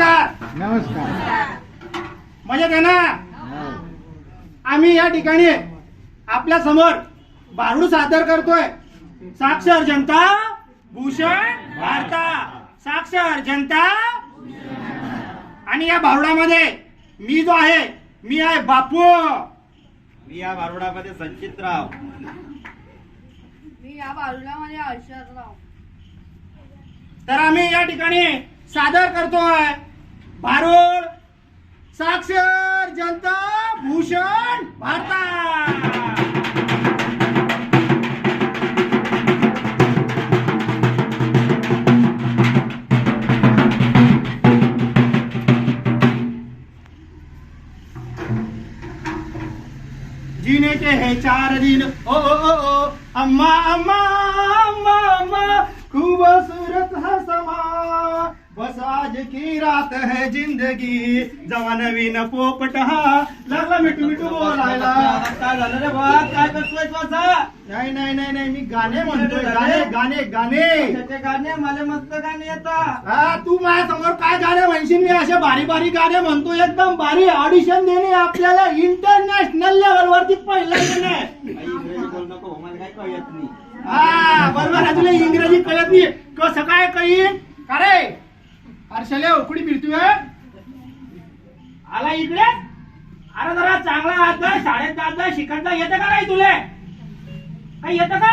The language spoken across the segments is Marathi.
नमस्कार. नमस्कार. मजेत आहे ना? आम्ही या ठिकाणी आपल्यासमोर बारूड सादर करतोय. साक्षर जनता भूषण भारता साक्षर जनता आणि या भारुडामध्ये मी जो आहे मी आहे बापू. मी या बारोडामध्ये संचितराव. मी या बाजूला हर्षदराव. तर आम्ही या ठिकाणी सादर करतोय. भारूड साक्षर जनता भूषण भारता जीने के है चार दिन। ओ ओ ओ ओ, अम्मा अम्मा अम्मा अम्मा, खूबसूरत है समा बस आज की रात है जिंदगी। जवान नवीन पोपट हा लागला मिठू मिठू बोलायला. काय झालं रे बा? काय करतोय तू असं नाही नाही नाही नाही मी गाणे म्हणतोय. गाणे गाणे गाणे. त्याचे गाणे मला मस्त गाणे येतात हा तू माझ्यासमोर काय गाणे म्हणशील? मी असे बारी बारी गाणे म्हणतो एकदम भारी ऑडिशन देणे आपल्याला इंटरनॅशनल लेवल वरती पहिलं देणे. काही इंग्रजी बोलू नको मला काय कळत नाही. हा बरोबर आहे तुला इंग्रजी कळत नाही. कसं काय कळीन का रे हर्षले उकडी फिरतोय आला इकडे. अरे जरा चांगला हात जा, शाळेत जात जा शिकत येतं का नाही तुले? काही येतं का?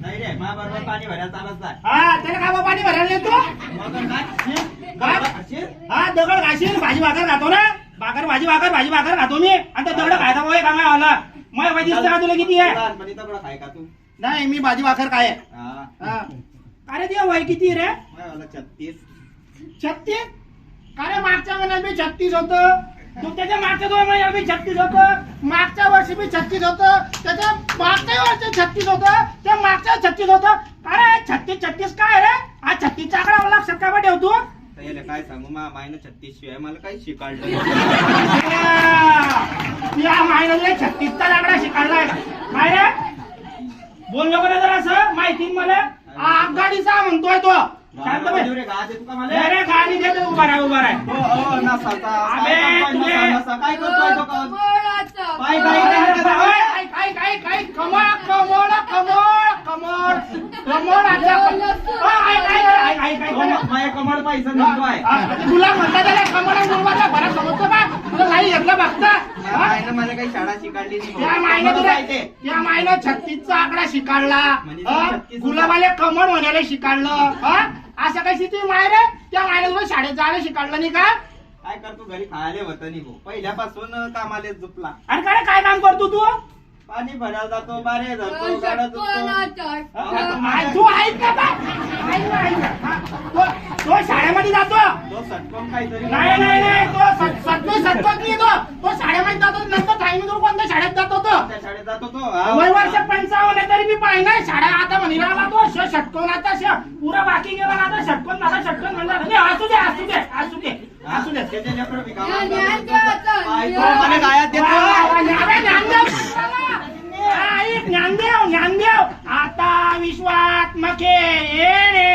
नाही रे मा बरोबर पाणी भरायला चालत हा त्याला काय बा पाणी भरायला येतो? काय? काय? हा दगड घाशील भाजी भाकर खातो ना? भाकर भाजी भाकर भाजी भाकर खातो मी. आणि तो दगड खायचा मोय का आला. मग माहिती दिसतं का तुला किती आहे? लहानपणी का तू? नाही मी भाजी भाकर काय आहे. हा. हा. अरे ते वय किती रे? मला छत्तीस. छत्तीस? का रे मागच्या महिन्यात मी छत्तीस होत. तू त्याच्या मागच्या दोन महिन्यात मी छत्तीस होत. मागच्या वर्षी मी छत्तीस होत. त्याच्या मागच्या वर्षी छत्तीस होत. त्या मागच्या छत्तीस होत. का रे छत्तीस छत्तीस काय रे? हा छत्तीसचा आकडा मला लक्षात का बा ठेवतो तर याला काय सांगू? मा मायनं छत्तीस शिवाय मला काही शिकाडलं नाही. या महिन्याने छत्तीसचा आकडा शिकायलाय. काय रे बोल नको रे जरा असं माहिती मला आगगाडीचा म्हणतोय तो. शांत बस. अरे गाडी देतो उभा राह उभा राह. काय कमळ कमळ आता पैसा तुला म्हणता त्याला कमळ बोलवा बरं समजतो का? तुला नाही घेतलं बघता. मायनं मला काही शाळा शिकाडली नाही. त्या भाऊ. मायनं तुला? त्या मायनं छत्तीसचा आकडा शिकाडला. म्हणजे हा? गुलाबाले कमळ म्हणायला शिकाडलं. हा? असं कशी ती माय रे त्या मायनं तुला शाळेत जायला शिकाडलं नाही का? काय करतो घरी खायला होत नाही भाऊ. पहिल्यापासून कामाले झुपला. अरे काय काय काम करतो तू? पाणी भरायला जातो बारे धरतो गाडा धुतो. आय, तू ऐक का बा? हा, तो- तो शाळेमध्ये जातो? तो सटकून काहीतरी नाही नाही नाही तो नाही नाही साड्या आता म्हणी राहिला तो षटकोन आता श पुरा बाकी गेला ना आता षटकोन मला षटकोन म्हणला असू दे असू दे असू दे असू दे. ज्ञानदेव ज्ञानदेव आता. विश्वात मखे येणे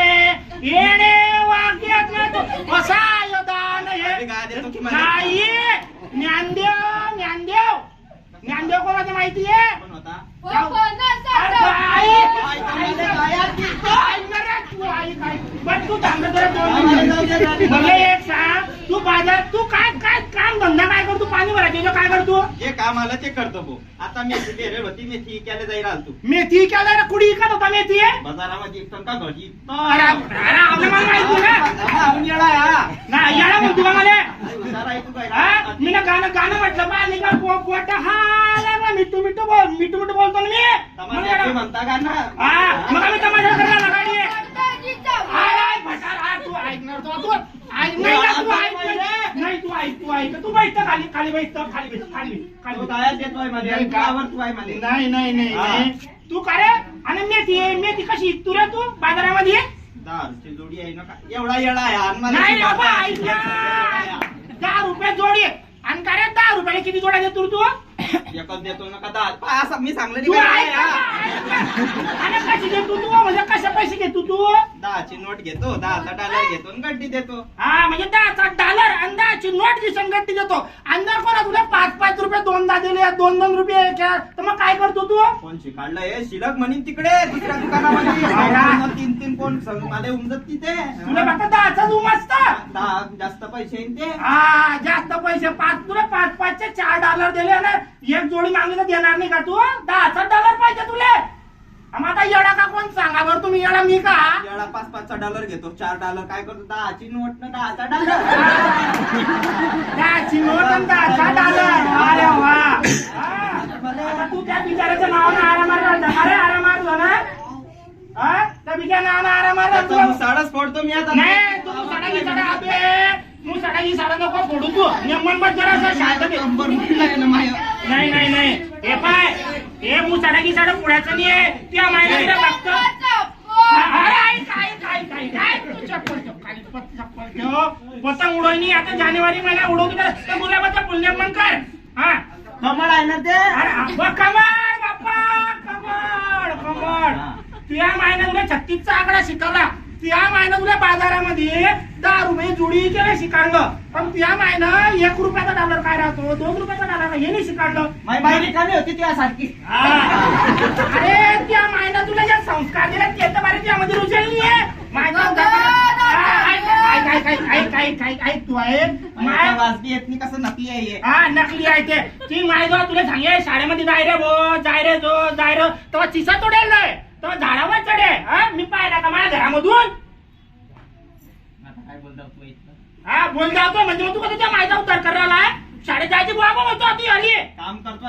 येणे वाक्य कसा योदान नाही ज्ञानदेव ज्ञानदेव ज्ञानदेव कोणाचं माहिती आहे? तू बाजार तू काय काय काम धंदा काय करतो पाणी भरायचे काय करतो जे काम आलं ते करतो आता मेथी होती मेथी इकायला जायला आलतो मेथी इकत होता मेथी बाजारामध्ये मला मी ना गाणं गाणं म्हटलं पाणी निघा पोट हा मिठू मिठू बोल मिठू मिठू बोलतो ना मी म्हणता खाली खाली बैठ खाली बैठ खाली बैठ, खाली तो बैठ. गायात देतोयमध्ये का- गावावर तू आहे मध्ये नाही नाही नाही हा. नाही. तू का रे आणि मेथी आहे मेथी कशी तू रे तू बाजारामध्ये दारूची जोडी आहे ना का एवढा येडा आहे आणि मला नाही. ऐक ना. दहा रुपये जोडी आहे. आणि का रे दहा रुपयाला किती जोड्या देतो रे तू एकच देतो ना का दहा पहा, असं मी सांगलं तू नाही ऐक का? ना, ऐक ना. आणि कशी देतो तू म्हणजे कशा पैसे घेतो तू दहाची नोट घेतो दहाचा डॉलर घेतो आणि गड्डी देतो. हा म्हणजे दहाचा डॉलर अंदाची नोट जी संगती देतो. अंदर कोणा तुला पाच पाच रुपये दोनदा दिले दोन दोन रुपये. तर मग काय करतो तू? कोण शिकाडलं हे शिलक म्हणीन तिकडे दुसऱ्या दुकानामध्ये. हा. तीन तीन कोण मला उमजत तिथे. तुला फक्त दहाचा रूम असतं. दहा जास्त पैसे येईन ते. हा जास्त पैसे पाच तुला पाच पाचचे चार डॉलर दिले ना एक जोडी मागली तर देणार नाही का तू? दहाचा डॉलर पाहिजे तुले. आता येडा का कोण सांगा बरं? तुम्ही येडा मी का? याला पाच पाचचा डॉलर घेतो. चार डॉलर काय करतो? दहाची नोट ना दहाचा डॉलर. दहाची नोट आणि दहाचा डॉलर. अरे वा. हा. आता तू त्या बिचाराच्या नावानं आरामात राहता अरे आरामात हो. ना हा? त्या बिचार नावानं आरामात त्याचा राहतो मुसाडाच फोडतो मी आता. नाही तू मुसाडा गिसाडा आपे मुसाडा गिसाडा नको फोडू तू. नियमन बस जरा शांत. नंबर ना माय. नाही नाही नाही. हे पाय. हे मुसाडा गिसाडा पुण्याचं नाही आहे त्या महिन्याला बघतो पतंग उडवणी आता जानेवारी महिना उडवतो तर त्या गुलाबाचं पुण्यमन कर. हा. कमळ आहे ना ते? कमळ बाप्पा कमळ कमळ. तुझ्या महिन्यात तुला छत्तीसचा आकडा शिकवला. त्या महिन्यात तुला बाजारामध्ये दहा रुपये जुडी केलं शिकाडलं पण त्या महिना एक रुपयाचा डॉलर काय राहतो? दोन रुपयाचा डॉलर हे नाही शिकाडलं माय बाई रिकामी होती तुझ्यासारखी हा. अरे त्या मायना तुला ज्या संस्कार दिले ते तर बरे त्यामध्ये रुजली आहे मायना ऐक ऐक ऐक ऐक ऐक ऐक ऐक तू आहे माय वाजती येत नाही कसं नकली आहे हे. हा नकली आहे ते. ती माय तुला सांगे शाळेमध्ये जाय रे भो जाय रे जो जाय रे. तेव्हा चिसा तोडेल नाही. तेव्हा झाडावर चढे. हा मी पाहिला का माझ्या घरामधून. आता काय बोलतो तू इथलं? हा बोल जातो म्हणजे मग तू कधी त्या मायचा उद्धार करायला शाळेत जायची बाबा म्हणतो ती आली काम करतो